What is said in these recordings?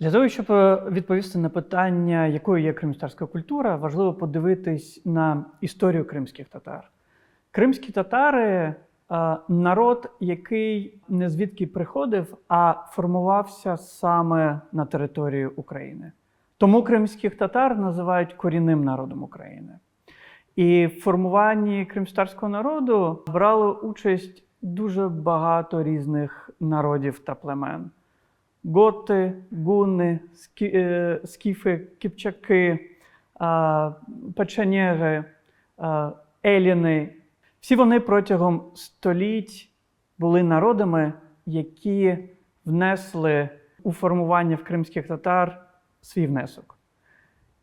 Для того, щоб е, відповісти на питання, якою є кримська культура, важливо подивитись на історію кримських татар. Кримські татари е, народ, який не звідки приходив, а формувався саме на території України. Тому кримських татар називають корінним народом України. І в формуванні кримськотарського народу брали участь дуже багато різних народів та племен. Готи, скі, е, скіфи, кіпчаки, а, печенєги, а, еліни. Всі вони протягом століть були народами, які внесли у формування в кримських татар свій внесок.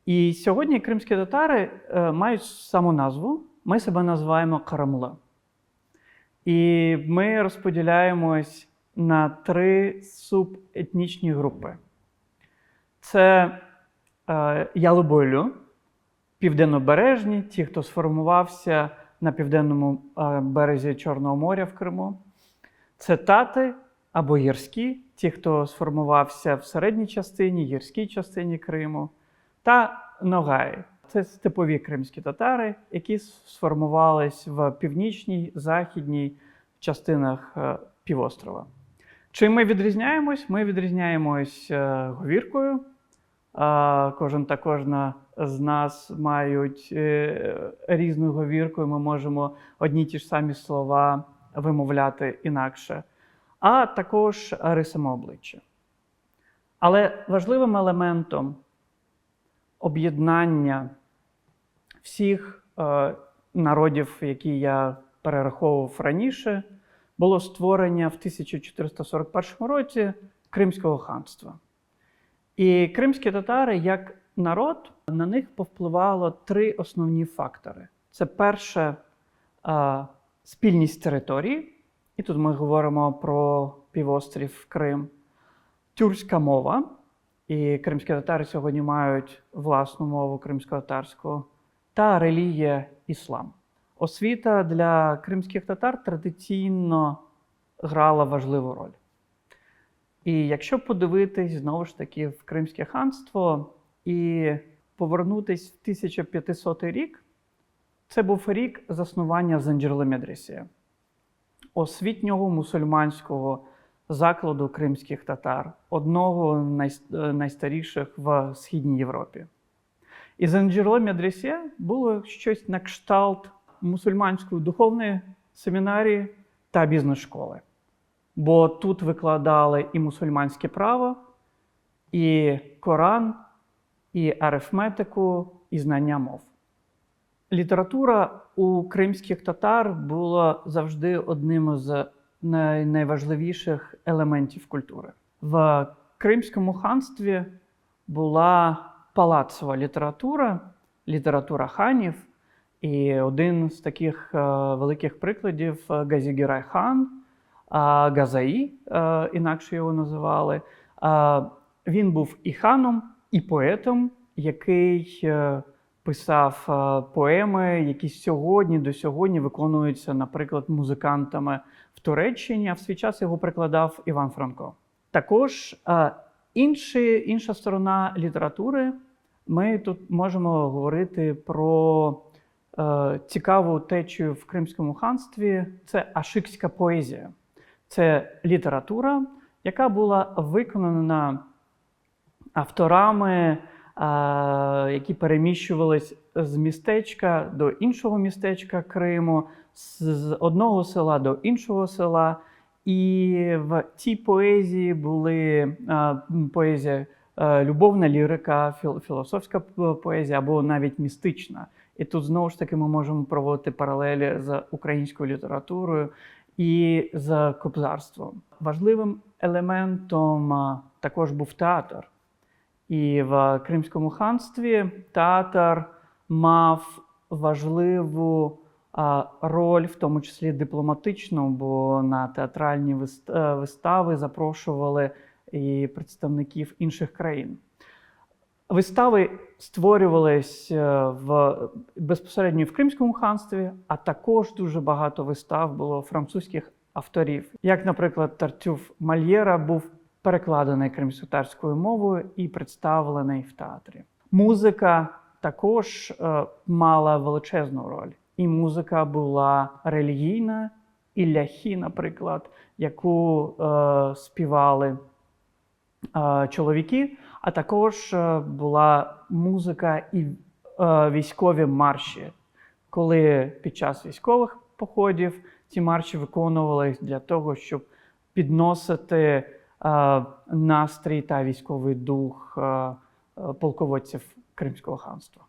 І сьогодні кримські татари е, мають саму назву. Ми себе називаємо Карамула. І ми розподіляємось на три субетнічні групи: це е, Ялобойлю, південнобережні, ті, хто сформувався на південному е, березі Чорного моря в Криму. Це тати або гірські, ті, хто сформувався в середній частині, гірській частині Криму, та Ногаї. Це степові кримські татари, які сформувались в північній, західній частинах е, півострова. Чим ми відрізняємось? Ми відрізняємось е, говіркою. Кожен та кожна з нас мають е, різну говірку, і ми можемо одні ті ж самі слова вимовляти інакше, а також рисами обличчя. Але важливим елементом об'єднання всіх е, народів, які я перераховував раніше, було створення в 1441 році Кримського ханства. І кримські татари, як народ, на них повпливало три основні фактори: це перше е, спільність території, і тут ми говоримо про півострів Крим, тюркська мова. І кримські татари сьогодні мають власну мову кримсько-татарську, та релігія іслам. Освіта для кримських татар традиційно грала важливу роль. І якщо подивитись знову ж таки в Кримське ханство і повернутись в 1500 рік, це був рік заснування Занджерли Медресія, освітнього мусульманського закладу кримських татар, одного з найстаріших в Східній Європі. І Занджерло Медресе було щось на кшталт мусульманської духовної семінарії та бізнес-школи. Бо тут викладали і мусульманське право, і Коран, і арифметику, і знання мов. Література у кримських татар була завжди одним з найважливіших елементів культури. В Кримському ханстві була палацова література, література ханів. І один з таких е, великих прикладів е, Газігірай хан, Газаї, е, інакше його називали. Він був і ханом, і поетом, який писав поеми, які сьогодні до сьогодні виконуються, наприклад, музикантами Туреччині, а в свій час його прикладав Іван Франко. Також е, інші, інша сторона літератури, ми тут можемо говорити про е, цікаву течію в Кримському ханстві це ашикська поезія. Це література, яка була виконана авторами, які переміщувались з містечка до іншого містечка Криму, з- одного села до іншого села. І в цій поезії були поезія, е, любовна лірика, філ- філософська поезія або навіть містична. І тут знову ж таки ми можемо проводити паралелі з українською літературою і з кобзарством. Важливим елементом також був театр. І в Кримському ханстві театр мав важливу роль, в тому числі дипломатичну, бо на театральні е, вистави запрошували і представників інших країн. Вистави створювались е, в безпосередньо в Кримському ханстві, а також дуже багато вистав було французьких авторів. Як, наприклад, Тартюф Мальєра був перекладений кримськотарською мовою і представлений в театрі. Музика також е, мала величезну роль. І музика була релігійна, і ляхі, наприклад, яку е, співали е, чоловіки, а також е, була музика і е, військові марші, коли під час військових походів ці марші виконувались для того, щоб підносити настрій та військовий дух е, е, полководців Кримського ханства.